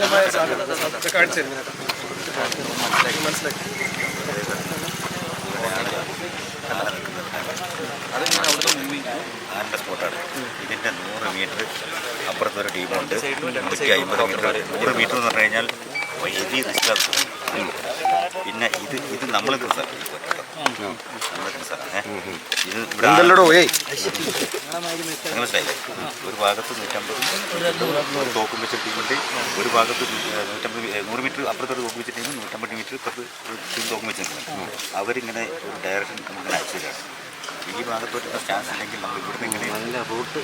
സാധ്യമായ സാധ്യത കാണിച്ചു തരുന്നത് മനസ്സിലാക്കി അതിങ്ങനെ അവിടുത്തെ മുമ്പിൽ ആറിന്റെ സ്പോട്ടാണ് ഇതിന്റെ നൂറ് മീറ്റർ അപ്പുറത്ത് ഒരു ടീമുണ്ട് നൂറ്റി അമ്പത് മീറ്റർ നൂറ് മീറ്റർ എന്ന് പറഞ്ഞു കഴിഞ്ഞാൽ ഹെവി റിസ്ക്കാണ് പിന്നെ ഇത് ഇത് നമ്മൾ മനസ്സിലായില്ലേ? ഒരു ഭാഗത്ത് നൂറ്റമ്പത് നൂറ്. തോക്കും വെച്ച ടീമുണ്ട് ഒരു ഭാഗത്ത് നൂറ്റമ്പത് നൂറ് മീറ്റർ അപ്പുറത്തൊരു തോക്കും വെച്ച ടീം നൂറ്റമ്പത് മീറ്റർ ഇപ്പുറത്ത് ടീം തോക്കും വെച്ചിട്ടുണ്ട്. അവരിങ്ങനെ ഒരു ഡയറക്ഷൻ നമുക്ക് അയച്ചു തരാണ് ഈ ഭാഗത്തോട്ട് ചാൻസ് ഉണ്ടെങ്കിൽ നമ്മൾ ഇവിടുന്ന് ഇങ്ങനെ നല്ല റൂട്ട്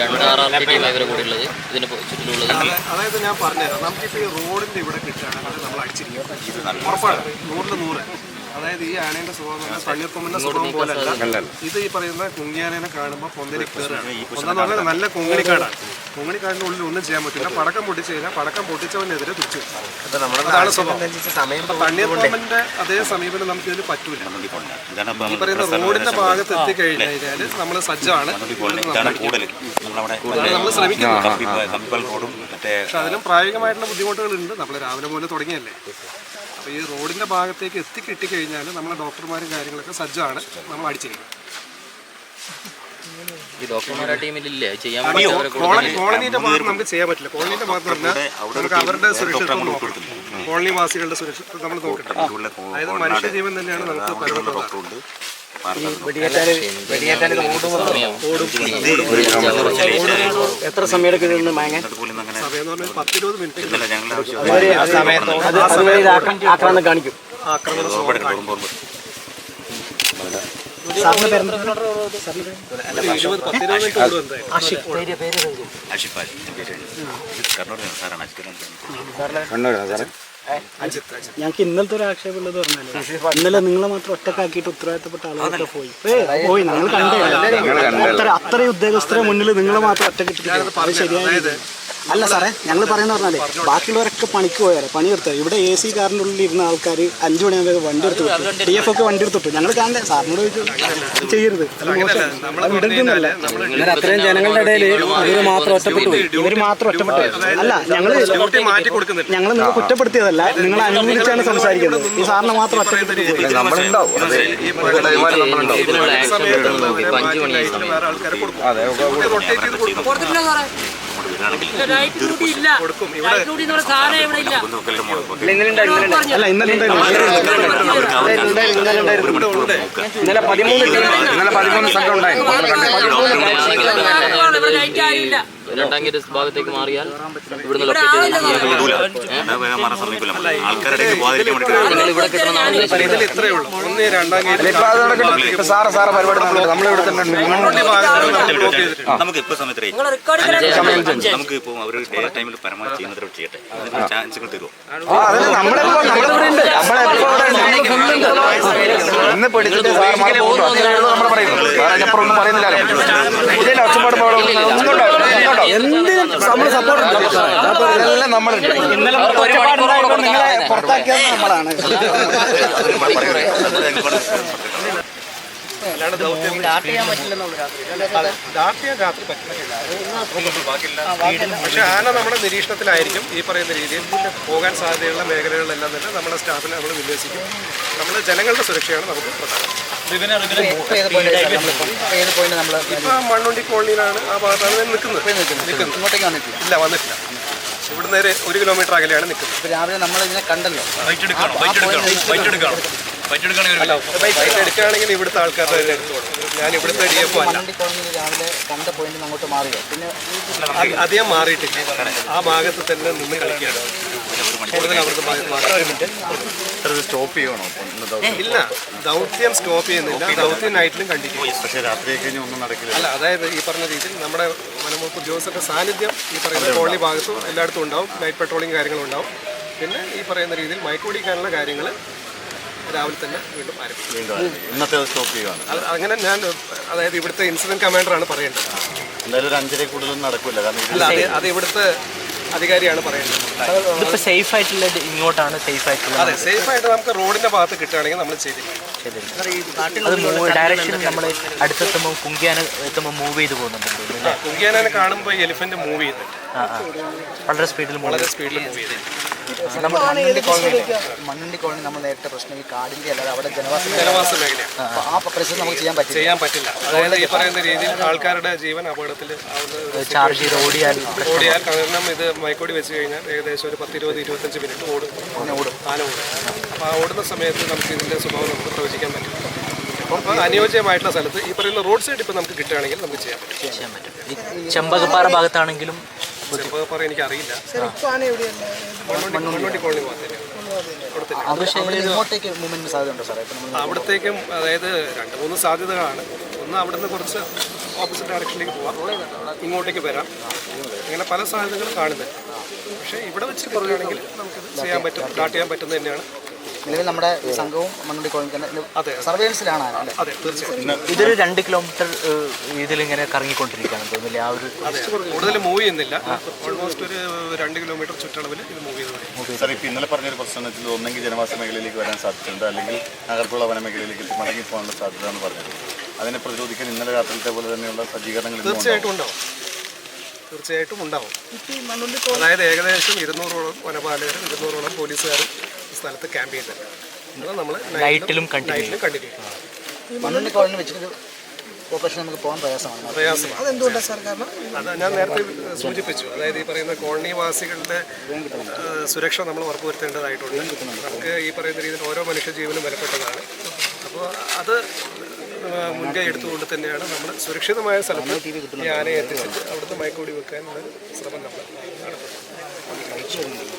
രണ്ട് ആർ ആർ ടി ടീം ഇവരെ കൂടെ ഉള്ളത് ഇതിന് ചുറ്റിലുള്ളത് അതായത് ഞാൻ പറഞ്ഞുതരാം. നമുക്കിപ്പോൾ ഈ റോഡിന്റെ ഇവിടെ കിട്ടുകയാണെങ്കിൽ നമ്മൾ അടിച്ചിരിക്കും. ഇത് നല്ല ഉറപ്പാണ് നൂറിൽ നൂറ്. അതായത് ഈ ആനയുടെ സ്വഭാവം തണ്ണീർക്കൊമ്പന്റെ സ്വഭാവം പോലല്ല. ഇത് ഈ പറയുന്ന കുങ്ങിയാനേനെ കാണുമ്പോൾ പൊന്തേരി കയറുകയാണ് ഒന്നെന്ന് പറഞ്ഞാൽ നല്ല കുങ്ങിണിക്കാടാണ് കുങ്ങിണിക്കാടിന്റെ ഉള്ളിൽ ഒന്നും ചെയ്യാൻ പറ്റില്ല. പടക്കം പൊട്ടിച്ച് കഴിഞ്ഞാൽ പടക്കം പൊട്ടിച്ചവനെതിരെ തിരിച്ചു അതാണ് സ്വഭാവം. തണ്ണീർക്കൊമ്പന്റെ അതേ സമീപനം നമുക്ക് ഇതിന് പറ്റൂല ഈ പറയുന്ന റോഡിന്റെ ഭാഗത്ത് എത്തിക്കഴിഞ്ഞാൽ നമ്മൾ സജ്ജമാണ് നമ്മൾ ശ്രമിക്കുന്നത്. പക്ഷെ അതിലും പ്രായോഗികമായിട്ടുള്ള ബുദ്ധിമുട്ടുകളുണ്ട്. നമ്മൾ രാവിലെ പോലെ തുടങ്ങിയല്ലേ? അപ്പോൾ ഈ റോഡിന്റെ ഭാഗത്തേക്ക് എത്തിക്കിട്ടി കഴിഞ്ഞാൽ നമ്മളെ ഡോക്ടർമാരും കാര്യങ്ങളൊക്കെ സജ്ജമാണ് നമ്മൾ അടിച്ചിരിക്കും ഈ ഡോക്ടർമാരുടെ ടീമിലില്ലേ? ചെയ്യാൻ കൂടെ ഭാഗത്ത് നമുക്ക് ചെയ്യാൻ പറ്റില്ല. കോളനിയുടെ ഭാഗത്ത് നമുക്ക് അവരുടെ സുരക്ഷിതത്വം നോക്കണം. കോളനി വാസികളുടെ സുരക്ഷിതത്വം നമ്മൾ നോക്കണം. അതായത് മനുഷ്യജീവൻ തന്നെയാണ് നമുക്ക് പരമപ്രധാനം ഡോക്ടറുണ്ട്. എത്ര സമയം എടുക്കുന്നുണ്ട് മാങ്ങ ആക്കാന്ന് കാണിക്കും. ആക്രമണം ഓർമ്മ ഞങ്ങൾക്ക് ഇന്നലത്തെ ഒരു ആക്ഷേപം ഉള്ളത് പറഞ്ഞാൽ ഇന്നലെ നിങ്ങളെ മാത്രം ഒറ്റക്കാക്കിയിട്ട് ഉത്തരവാദിത്തപ്പെട്ട ആളുകളൊക്കെ പോയി. പോയി. നിങ്ങൾ കണ്ടേ. അത്ര അത്രയും ഉദ്യോഗസ്ഥരെ മുന്നിൽ നിങ്ങളെ മാത്രം ഒറ്റക്കിട്ടിട്ട് അത് ശരിയായ അല്ല സാറേ ഞങ്ങൾ പറയുന്ന പറഞ്ഞാലേ ബാക്കിയുള്ളവരൊക്കെ പണിക്ക് പോയാലേ പണി എടുത്തത് ഇവിടെ എ സി കാറിന്റെ ഉള്ളിൽ ഇരുന്ന ആൾക്കാർ അഞ്ചു മണിയാകുമ്പോൾ വണ്ടി എടുത്ത് വിട്ടു. ഡി എഫ് ഒക്കെ വണ്ടി എടുത്തിട്ടു ഞങ്ങൾ കാണണ്ടേ സാറിനോട് അത് ചെയ്യരുത്. അത് അത് വിടരുതെന്നല്ല അത്രയും ജനങ്ങളുടെ ഇടയിൽ ഇവർ മാത്രം ഒറ്റപ്പെട്ടു ഇവർ മാത്രം ഒറ്റപ്പെട്ടു. അല്ല ഞങ്ങൾ ഡ്യൂട്ടി മാറ്റി കൊടുക്കുന്നില്ല. ഞങ്ങൾ നിങ്ങൾ കുറ്റപ്പെടുത്തിയതല്ല. നിങ്ങൾ അനുകൂലിച്ചാണ് സംസാരിക്കുന്നത്. ഈ സാറിനെ മാത്രം ഒറ്റപ്പെട്ടു പോയി. അല്ല ഇന്നലെ ഇന്നലെ പതിമൂന്ന് ഇന്നലെ പതിമൂന്ന് സംഘം ഉണ്ടായിരുന്നു രണ്ടാം ഗേറ്റ് ഭാഗത്തേക്ക് മാറിയാൽ ഇവിടുന്ന് നിങ്ങൾ ഇവിടെ നടക്കട്ടെ. സാറ് സാറ് പരിപാടി നമ്മളിവിടെ തന്നെ നമുക്ക് സമയത്ത് നമുക്ക് ഇപ്പോൾ അവർ ഡേ ടൈമിൽ പരമാവധി ചെയ്യട്ടെ. അതിന് ചാൻസുകൾ തരുമോ ഇന്ന് സാർ ഒച്ചപ്പാട് പാടും ഒന്നും ഉണ്ടാവില്ല എന്ത് നമ്മൾ സപ്പോർട്ട് ഇതെല്ലാം നമ്മളുണ്ട് നിങ്ങളെ പുറത്താക്കിയത് നമ്മളാണ്. അല്ലാണ്ട് ദൗത്യം. ഡാർട്ട് ചെയ്യാൻ രാത്രി പക്ഷെ ആന നമ്മുടെ നിരീക്ഷണത്തിലായിരിക്കും ഈ പറയുന്ന രീതിയിൽ. പോകാൻ സാധ്യതയുള്ള മേഖലകളിലെല്ലാം തന്നെ നമ്മുടെ സ്റ്റാഫിനെ നമ്മൾ വിന്യസിക്കും. നമ്മുടെ ജനങ്ങളുടെ സുരക്ഷയാണ് നമുക്ക് പ്രധാനം. ഇപ്പൊ മണ്ണുണ്ടി കോളനിയിലാണ് ആ ഭാഗത്താണ് നിൽക്കുന്നത്. നിൽക്കുന്നത്. ഇല്ല വന്നിട്ടില്ല. ഇവിടുന്ന് നേരെ ഒരു കിലോമീറ്റർ അകലെയാണ് നിൽക്കുന്നത്. രാവിലെ നമ്മൾ ഇതിനെ കണ്ടല്ലോ ബൈക്ക് എടുക്കുകയാണെങ്കിൽ ഇവിടുത്തെ ആൾക്കാരുടെ ഞാൻ ഇവിടുത്തെ ഡി എഫ് അല്ല. രാവിലെ കണ്ട പോയിന്റ് അങ്ങോട്ട് മാറിയോ? പിന്നെ അധികം മാറിയിട്ടില്ല. ആ ഭാഗത്ത് തന്നെ നിന്ന് കളിക്കുകയാണ്. കൂടുതൽ ഭാഗത്ത് സ്റ്റോപ്പ് ചെയ്യണോ? ഇല്ല. ദൗത്യം സ്റ്റോപ്പ് ചെയ്യുന്നില്ല. ദൗത്യം നൈറ്റിലും കണ്ടിന്യൂ പക്ഷേ രാത്രി ഒന്നും നടക്കില്ല. അല്ല അതായത് ഈ പറഞ്ഞ രീതിയിൽ നമ്മുടെ വനംവകുപ്പ് ഉദ്യോഗസ്ഥരുടെ സാന്നിധ്യം ഈ പറയുന്ന കോളനി ഭാഗത്തും എല്ലായിടത്തും ഉണ്ടാവും. നൈറ്റ് പെട്രോളിങ് കാര്യങ്ങളും ഉണ്ടാവും. പിന്നെ ഈ പറയുന്ന രീതിയിൽ മയക്കുപിടിക്കാനുള്ള കാര്യങ്ങൾ രാവിലെ തന്നെ വീണ്ടും ആരംഭിക്കും. ഇന്നത്തെ സ്റ്റോപ്പ് ചെയ്യുകയാണ് അത് അങ്ങനെ ഞാൻ അതായത് ഇവിടുത്തെ ഇൻസിഡന്റ് കമാൻഡറാണ് പറയേണ്ടത്. എന്തായാലും ഒരു അഞ്ചരയിൽ കൂടുതലും നടക്കില്ല കാരണം അല്ല അത് അത് ഇവിടുത്തെ അധികാരിയാണ് പറയേണ്ടത്. ഇതിപ്പോ സേഫ് ആയിട്ടുള്ള ഇങ്ങോട്ടാണ് സേഫ് ആയിട്ടുള്ളത് അതെ സേഫ് ആയിട്ട് നമുക്ക് റോഡിന്റെ ഭാഗത്ത് കിട്ടുകയാണെങ്കിൽ നമ്മൾ ചെയ്തില്ല അത് ഡയറക്ഷൻ നമ്മൾ അടുത്തെത്തുമ്പോൾ കുങ്കിയാന എത്തുമ്പോൾ മൂവ് ചെയ്ത് പോകുന്നുണ്ട് കുങ്കിയാനെ കാണുമ്പോൾ എലിഫന്റ് മൂവ് ചെയ്തിട്ട്. ആ വളരെ സ്പീഡിൽ വളരെ സ്പീഡിൽ മൂവ് ചെയ്ത് നമ്മൾ മണ്ണുണ്ടി കോളനി മണ്ണുണ്ടി കോളനി നമ്മൾ നേരിട്ട പ്രശ്നം ഈ കാടിന്റെ അല്ലാതെ അവിടെ ജനവാസ. ജനവാസ മേഖല ആ പരിസരം നമുക്ക് ചെയ്യാൻ പറ്റില്ല. ചെയ്യാൻ പറ്റില്ല. അതായത് ഈ പറയുന്ന രീതിയിൽ ആൾക്കാരുടെ ജീവൻ അപകടത്തിൽ ഒരു ചാർജ് ചെയ്ത് ഓടിയാൽ ഓടിയാൽ കാരണം ഇത് മൈക്കോടി വെച്ച് കഴിഞ്ഞാൽ ഏകദേശം ഒരു പത്തിരുപത് ഇരുപത്തഞ്ച് മിനിറ്റ് ഓടും. ഓടും. ആന ഓടും. അപ്പോൾ ആ ഓടുന്ന സമയത്ത് നമുക്ക് ഇതിന്റെ സ്വഭാവം നമുക്ക് പ്രവചിക്കാൻ പറ്റും. അനുയോജ്യമായിട്ടുള്ള സ്ഥലത്ത് ഈ പറയുന്ന റോഡ് സൈഡ് ഇപ്പം നമുക്ക് കിട്ടുകയാണെങ്കിൽ നമുക്ക് ചെയ്യാൻ പറ്റും. ചെയ്യാൻ പറ്റും. ഈ ചെമ്പകപ്പാറ ഭാഗത്താണെങ്കിലും മണ്ണുണ്ടി കോളനി അവിടത്തേക്കും അതായത് രണ്ട് മൂന്ന് സാധ്യതകളാണ്. ഒന്ന് അവിടുന്ന് കുറച്ച് ഓപ്പോസിറ്റ് ഡയറക്ഷനിലേക്ക് പോവാം. ഇങ്ങോട്ടേക്ക് വരാം. ഇങ്ങനെ പല സാധ്യതകളും കാണുന്നുണ്ട്. പക്ഷേ ഇവിടെ വെച്ച് പറയുകയാണെങ്കിൽ നമുക്കിത് ചെയ്യാൻ പറ്റും സ്റ്റാർട്ട് ചെയ്യാൻ പറ്റുന്നത് തന്നെയാണ്. നിലവിൽ നമ്മുടെ സംഘവും മണ്ണുണ്ടി കോളനി തന്നെ സർവേലൻസിലാണ് ഇതൊരു രണ്ട് കിലോമീറ്റർ ഇതിലിങ്ങനെ കറങ്ങിക്കൊണ്ടിരിക്കുകയാണ് തോന്നുന്നില്ല? ആ ഒരു കൂടുതൽ മൂവ് ചെയ്യുന്നില്ല. ഓൾമോസ്റ്റ് ഒരു രണ്ട് കിലോമീറ്റർ ചുറ്റളവിൽ ഇത് മൂവ് ചെയ്ത് സാർ ഇപ്പോൾ ഇന്നലെ പറഞ്ഞൊരു പ്രശ്നം വെച്ചാൽ ഒന്നെങ്കിൽ ജനവാസ മേഖലയിലേക്ക് വരാൻ സാധ്യതയുണ്ട്. അല്ലെങ്കിൽ നഗർപ്പുള്ള വനമേഖലയിലേക്ക് മടങ്ങി പോകാനുള്ള സാധ്യത എന്ന് പറഞ്ഞത്. അതിനെ പ്രതിരോധിക്കാൻ ഇന്നലെ രാത്രിയിലത്തെ പോലെ തന്നെയുള്ള സജ്ജീകരണങ്ങൾ. തീർച്ചയായിട്ടും ഉണ്ടാവും. തീർച്ചയായിട്ടും ഉണ്ടാവും. അതായത് ഏകദേശം ഇരുന്നൂറോളം വനപാലകരും ഇരുന്നൂറോളം പോലീസുകാരും സ്ഥലത്ത് ക്യാമ്പ് ചെയ്തിട്ടുണ്ട് അത് നമ്മൾ നൈറ്റിലും കണ്ടിന്യൂ കണ്ടിന്യൂ വെച്ചിട്ട് ഓപ്പറേഷൻ നമുക്ക് പോകാൻ പ്രയാസമാണ്. പ്രയാസമാണ്. അത് ഞാൻ നേരത്തെ സൂചിപ്പിച്ചു. അതായത് ഈ പറയുന്ന കോളനിവാസികളുടെ സുരക്ഷ നമ്മൾ ഉറപ്പുവരുത്തേണ്ടതായിട്ടുണ്ട്. നമുക്ക് ഈ പറയുന്ന രീതിയിൽ ഓരോ മനുഷ്യജീവനും വിലപ്പെട്ടതാണ് അപ്പോൾ അത് മുൻകൈ എടുത്തുകൊണ്ട് തന്നെയാണ് നമ്മൾ സുരക്ഷിതമായ സ്ഥലത്ത് ഈ ആനയെ എത്തിച്ചിട്ട് അവിടുത്തെ മയക്കൂടി വെക്കാനുള്ള ശ്രമം നമ്മൾ നടത്തുന്നത്.